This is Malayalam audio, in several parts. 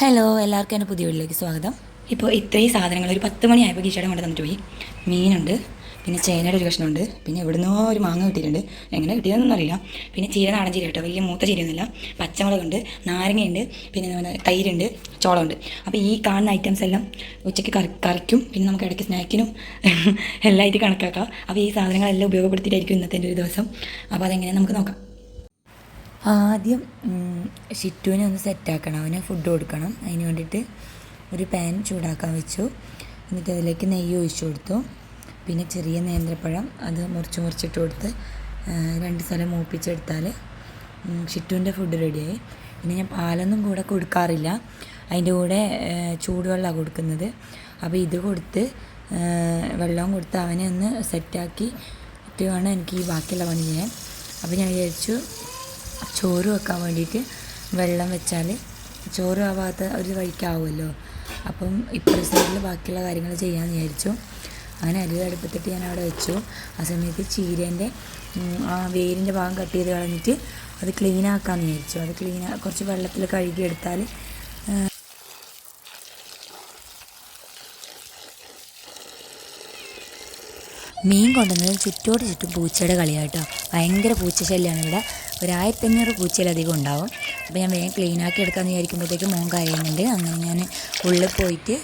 ഹലോ എല്ലാവർക്കും എന്റെ പുതിയ വീട്ടിലേക്ക് സ്വാഗതം. ഇപ്പോൾ ഇത്രയും സാധനങ്ങൾ ഒരു പത്ത് മണിയായപ്പോൾ കീശയുടെ കൊണ്ട് തന്നിട്ട് പോയി. മീനുണ്ട് പിന്നെ ചേനയുടെ ഒരു കഷ്ണമുണ്ട് പിന്നെ എവിടുന്നോ ഒരു മാങ്ങ കിട്ടിയിട്ടുണ്ട്. എങ്ങനെ കിട്ടിയതെന്നൊന്നും അറിയില്ല. പിന്നെ ചീര നാടൻ ചീര കേട്ടോ വലിയ മൂത്ത ചീരയൊന്നുമില്ല. പച്ചമുളകുണ്ട് നാരങ്ങയുണ്ട് പിന്നെ തൈരുണ്ട് ചോളമുണ്ട്. അപ്പോൾ ഈ കാണുന്ന ഐറ്റംസ് എല്ലാം ഉച്ചയ്ക്ക് കറി കറിക്കും പിന്നെ നമുക്ക് ഇടയ്ക്ക് സ്നാക്കിനും എല്ലാമായിട്ട് കണക്കാക്കാം. അപ്പോൾ ഈ സാധനങ്ങളെല്ലാം ഉപയോഗപ്പെടുത്തിയിട്ടായിരിക്കും ഇന്നത്തെ ഒരു ദിവസം. അപ്പോൾ അതെങ്ങനെ നമുക്ക് നോക്കാം. ആദ്യം ഷിറ്റുവിനെ ഒന്ന് സെറ്റാക്കണം. അവന് ഫുഡ് കൊടുക്കണം. അതിന് വേണ്ടിയിട്ട് ഒരു പാൻ ചൂടാക്കാൻ വെച്ചു. എന്നിട്ട് അതിലേക്ക് നെയ്യ് ഒഴിച്ചു കൊടുത്തു. പിന്നെ ചെറിയ നേന്ത്രപ്പഴം അത് മുറിച്ച് മുറിച്ചിട്ട് കൊടുത്ത് രണ്ട് സ്ഥലം മൂപ്പിച്ചെടുത്താൽ ഷിറ്റുവിന്റെ ഫുഡ് റെഡിയായി പിന്നെ ഞാൻ പാലൊന്നും കൂടെ കൊടുക്കാറില്ല. അതിന്റെ കൂടെ ചൂടുവെള്ളമാണ് കൊടുക്കുന്നത്. അപ്പോൾ ഇത് കൊടുത്ത് വെള്ളം വെള്ളവും കൊടുത്ത് അവനെ ഒന്ന് സെറ്റാക്കി വേണം എനിക്ക് ഈ ബാക്കിയുള്ള പണി ചെയ്യാൻ. അപ്പോൾ ഞാൻ വിചാരിച്ചു ചോറ് വെക്കാൻ വേണ്ടിയിട്ട് വെള്ളം വെച്ചാൽ ചോറ് ആവാത്ത ഒരു വഴിക്കാവുമല്ലോ. അപ്പം ഇപ്പുറത്തെ സൈഡിൽ ബാക്കിയുള്ള കാര്യങ്ങൾ ചെയ്യാമെന്ന് വിചാരിച്ചു. അങ്ങനെ അരി അടുപ്പത്തിട്ട് ഞാൻ അവിടെ വെച്ചു. ആ സമയത്ത് ചീരേന്റെ ആ വേരിന്റെ ഭാഗം കട്ട് ചെയ്ത് കളഞ്ഞിട്ട് അത് ക്ലീൻ ആക്കാമെന്ന് വിചാരിച്ചു. അത് ക്ലീൻ കുറച്ച് വെള്ളത്തിൽ കഴുകിയെടുത്താൽ മീൻ കൊണ്ടുവന്നത് ചുറ്റോട് ചുറ്റും പൂച്ചയുടെ കളിയാട്ടോ ഭയങ്കര പൂച്ച ശല്യമാണ് ഇവിടെ. ഒരു ആയിരത്തഞ്ഞൂറ് പൂച്ചയിലധികം ഉണ്ടാവും. അപ്പോൾ ഞാൻ വേഗം ക്ലീൻ ആക്കി എടുക്കാമെന്ന് വിചാരിക്കുമ്പോഴത്തേക്ക് മോൻ കരയുന്നുണ്ട്. അങ്ങനെ ഞാൻ ഉള്ളിൽ പോയിട്ട്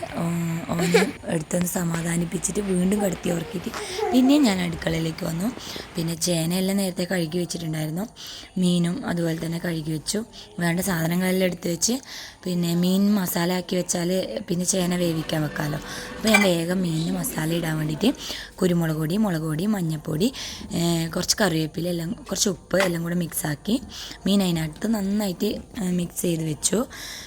ഓനെ എടുത്തൊന്ന് സമാധാനിപ്പിച്ചിട്ട് വീണ്ടും കടത്തി ഉറക്കിയിട്ട് പിന്നെയും ഞാൻ അടുക്കളയിലേക്ക് വന്നു. പിന്നെ ചേനയെല്ലാം നേരത്തെ കഴുകി വെച്ചിട്ടുണ്ടായിരുന്നു. മീനും അതുപോലെ തന്നെ കഴുകി വെച്ചു. വേണ്ട സാധനങ്ങളെല്ലാം എടുത്ത് വെച്ച് പിന്നെ മീൻ മസാല ആക്കി വെച്ചാൽ പിന്നെ ചേന വേവിക്കാൻ വെക്കാമല്ലോ. അപ്പോൾ ഞാൻ വേഗം മീനിന് മസാല ഇടാൻ വേണ്ടിയിട്ട് കുരുമുളക് പൊടി മുളക് പൊടി മഞ്ഞൾപ്പൊടി കുറച്ച് കറിവേപ്പില എല്ലാം കുറച്ച് ഉപ്പ് എല്ലാം കൂടെ മിക്സാക്കി മീൻ അതിനകത്ത് നന്നായിട്ട് മിക്സ് ചെയ്ത് വെച്ചു.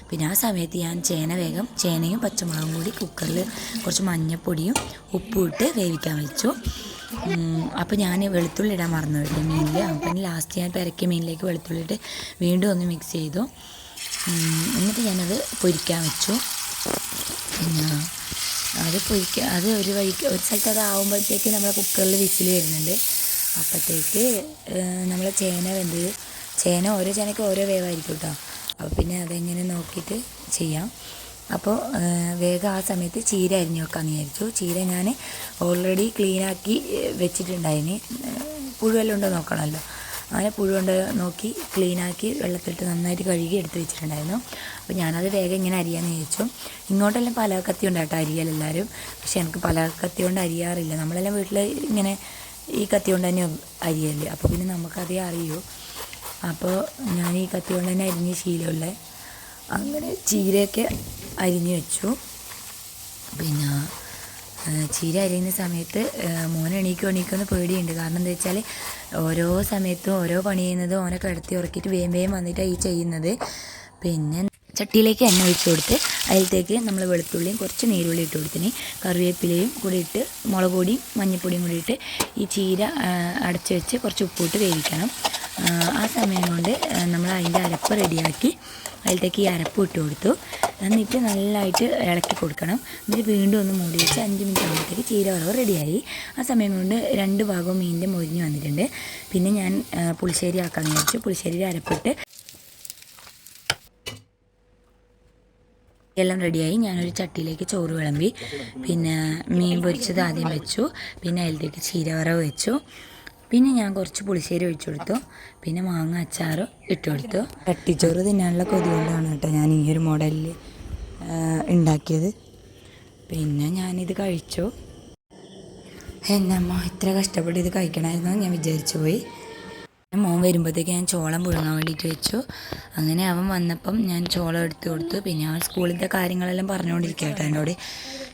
പിന്നെ ആ സമയത്ത് ഞാൻ ചേന വേഗം ചേനയും പച്ചമുളകും കൂടി കുക്കറിൽ കുറച്ച് മഞ്ഞൾപ്പൊടിയും ഉപ്പും ഇട്ട് വേവിക്കാൻ വെച്ചു. അപ്പോൾ ഞാൻ വെളുത്തുള്ളി ഇടാൻ മറന്നു കേട്ടോ മീനിൽ അപ്പം ലാസ്റ്റ് ഞാൻ പെരക്കിയ മീനിലേക്ക് വെളുത്തുള്ളി ഇട്ട് വീണ്ടും ഒന്ന് മിക്സ് ചെയ്തു. എന്നിട്ട് ഞാനത് പൊരിക്കാൻ വെച്ചു. പിന്നെ അത് പൊരിക്കുക അത് ഒരു വഴിക്ക് ഒരു സ്ഥലത്ത് അത് ആവുമ്പോഴത്തേക്ക് നമ്മളെ കുക്കറിൽ വിസിൽ വരുന്നുണ്ട്. അപ്പോഴത്തേക്ക് നമ്മളെ ചേന വെന്ത് ചേന ഓരോ ചേനയ്ക്ക് ഓരോ വേവായിരിക്കും കേട്ടോ അപ്പോൾ പിന്നെ അതെങ്ങനെ നോക്കിയിട്ട് ചെയ്യാം. അപ്പോൾ വേഗം ആ സമയത്ത് ചീര അരിഞ്ഞു വെക്കാമെന്ന് വിചാരിച്ചു. ചീര ഞാൻ ഓൾറെഡി ക്ലീനാക്കി വെച്ചിട്ടുണ്ടായിന്. പുഴുവെല്ലാം ഉണ്ടോ നോക്കണമല്ലോ. അങ്ങനെ പുഴുകൊണ്ട് നോക്കി ക്ലീനാക്കി വെള്ളത്തിലിട്ട് നന്നായിട്ട് കഴുകി എടുത്ത് വെച്ചിട്ടുണ്ടായിരുന്നു. അപ്പോൾ ഞാനത് വേഗം ഇങ്ങനെ അരിയാന്ന് ചോദിച്ചു ഇങ്ങോട്ടെല്ലാം പലകത്തി കൊണ്ടാട്ടോ അരിയൽ എല്ലാവരും പക്ഷേ എനിക്ക് പലകത്തി കൊണ്ട് അരിയാറില്ല. നമ്മളെല്ലാം വീട്ടിൽ ഇങ്ങനെ ഈ കത്തി കൊണ്ട് തന്നെ അരിയല്ലേ അപ്പോൾ പിന്നെ നമുക്കതേ അറിയൂ. അപ്പോൾ ഞാൻ ഈ കത്തി കൊണ്ട് തന്നെ അരിഞ്ഞ് ശീലമുള്ള. അങ്ങനെ ചീരയൊക്കെ അരിഞ്ഞ് വെച്ചു. പിന്നെ ചീര അരിയുന്ന സമയത്ത് മോനെ എണീക്കോ എണീക്കും പേടിയുണ്ട്. കാരണം എന്താ വെച്ചാൽ ഓരോ സമയത്തും ഓരോ പണി ചെയ്യുന്നത് ഓനെ കിടത്തി ഉറക്കിയിട്ട് വേം വേം വന്നിട്ടാണ് ഈ ചെയ്യുന്നത്. പിന്നെ ചട്ടിയിലേക്ക് എണ്ണ ഒഴിച്ച് കൊടുത്ത് അതിലത്തേക്ക് നമ്മൾ വെളുത്തുള്ളിയും കുറച്ച് നീരുള്ളി ഇട്ട് കൊടുത്തിന്. കറിവേപ്പിലയും കൂടി ഇട്ട് മുളക് പൊടിയും മഞ്ഞൾപ്പൊടിയും കൂടി ഇട്ട് ഈ ചീര അടച്ചു വെച്ച് കുറച്ച് ഉപ്പിട്ട് വേവിക്കണം. ആ, സമയം കൊണ്ട് നമ്മൾ അതിന്റെ അരപ്പ് റെഡിയാക്കി അതിലത്തേക്ക് ഈ അരപ്പ് ഇട്ട് കൊടുത്തു. എന്നിട്ട് നല്ലതായിട്ട് ഇളക്കി കൊടുക്കണം. എന്നിട്ട് വീണ്ടും ഒന്ന് മൂടി വെച്ച് അഞ്ച് മിനിറ്റ് ആകുമ്പോഴത്തേക്ക് ചീര വറവ് റെഡിയായി. ആ സമയം കൊണ്ട് രണ്ട് ഭാഗവും മീനിന്റെ മൊരിഞ്ഞ് വന്നിട്ടുണ്ട്. പിന്നെ ഞാൻ പുളിശ്ശേരി ആക്കാമെന്ന് വിചാരിച്ചു. പുളിശ്ശേരി അരപ്പിട്ട് എല്ലാം റെഡിയായി. ഞാനൊരു ചട്ടിയിലേക്ക് ചോറ് വിളമ്പി. പിന്നെ മീൻ പൊരിച്ചത് ആദ്യം വെച്ചു. പിന്നെ അതിലേക്ക് ചീരവറവ് വെച്ചു. പിന്നെ ഞാൻ കുറച്ച് പുളിശ്ശേരി ഒഴിച്ചു കൊടുത്തു. പിന്നെ മാങ്ങ അച്ചാർ ഇട്ട് കൊടുത്തു. കട്ടിച്ചോറ് തിന്നാനുള്ള കൊതി കൊണ്ടാണ് കേട്ടോ ഞാൻ ഈ ഒരു മോഡലിൽ ഉണ്ടാക്കിയത്. പിന്നെ ഞാനിത് കഴിച്ചു. എന്നമ്മ ഇത്ര കഷ്ടപ്പെട്ട് ഇത് കഴിക്കണമായിരുന്നു ഞാൻ വിചാരിച്ചു പോയി. മോൻ വരുമ്പോഴത്തേക്ക് ഞാൻ ചോളം പുഴുങ്ങാൻ വേണ്ടിയിട്ട് വെച്ചു. അങ്ങനെ അവൻ വന്നപ്പം ഞാൻ ചോളം എടുത്തു കൊടുത്തു. പിന്നെ അവൻ സ്കൂളിലത്തെ കാര്യങ്ങളെല്ലാം പറഞ്ഞുകൊണ്ടിരിക്കുക കേട്ടോ എന്നോട്.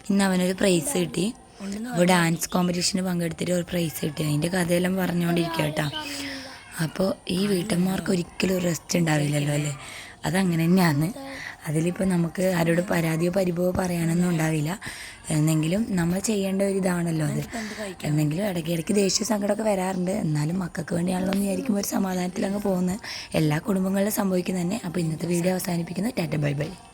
ഇന്ന് അവനൊരു പ്രൈസ് കിട്ടി. അപ്പോൾ ഡാൻസ് കോമ്പറ്റീഷന് പങ്കെടുത്തിട്ട് ഒരു പ്രൈസ് കിട്ടി. അതിന്റെ കഥയെല്ലാം പറഞ്ഞുകൊണ്ടിരിക്കുക കേട്ടോ. അപ്പോൾ ഈ വീട്ടമ്മമാർക്ക് ഒരിക്കലും ഒരു റെസ്റ്റ് ഉണ്ടാവില്ലല്ലോ അല്ലേ? അതങ്ങനെ തന്നെയാണ് അതിലിപ്പോൾ നമുക്ക് ആരോട് പരാതിയോ പരിഭവോ പറയാനൊന്നും ഉണ്ടാവില്ല. എന്നെങ്കിലും നമ്മൾ ചെയ്യേണ്ട ഒരു ഇതാണല്ലോ അത്. എന്നെങ്കിലും ഇടയ്ക്ക് ഇടയ്ക്ക് ദേഷ്യ സങ്കടമൊക്കെ വരാറുണ്ട്. എന്നാലും മക്കൾക്ക് വേണ്ടിയാണല്ലോ എന്ന് വിചാരിക്കുമ്പോൾ ഒരു സമാധാനത്തിൽ അങ്ങ് പോകുന്നത്. എല്ലാ കുടുംബങ്ങളിലും സംഭവിക്കുന്നത് തന്നെ അപ്പോൾ ഇന്നത്തെ വീഡിയോ അവസാനിപ്പിക്കുന്നു. Tata bye bye.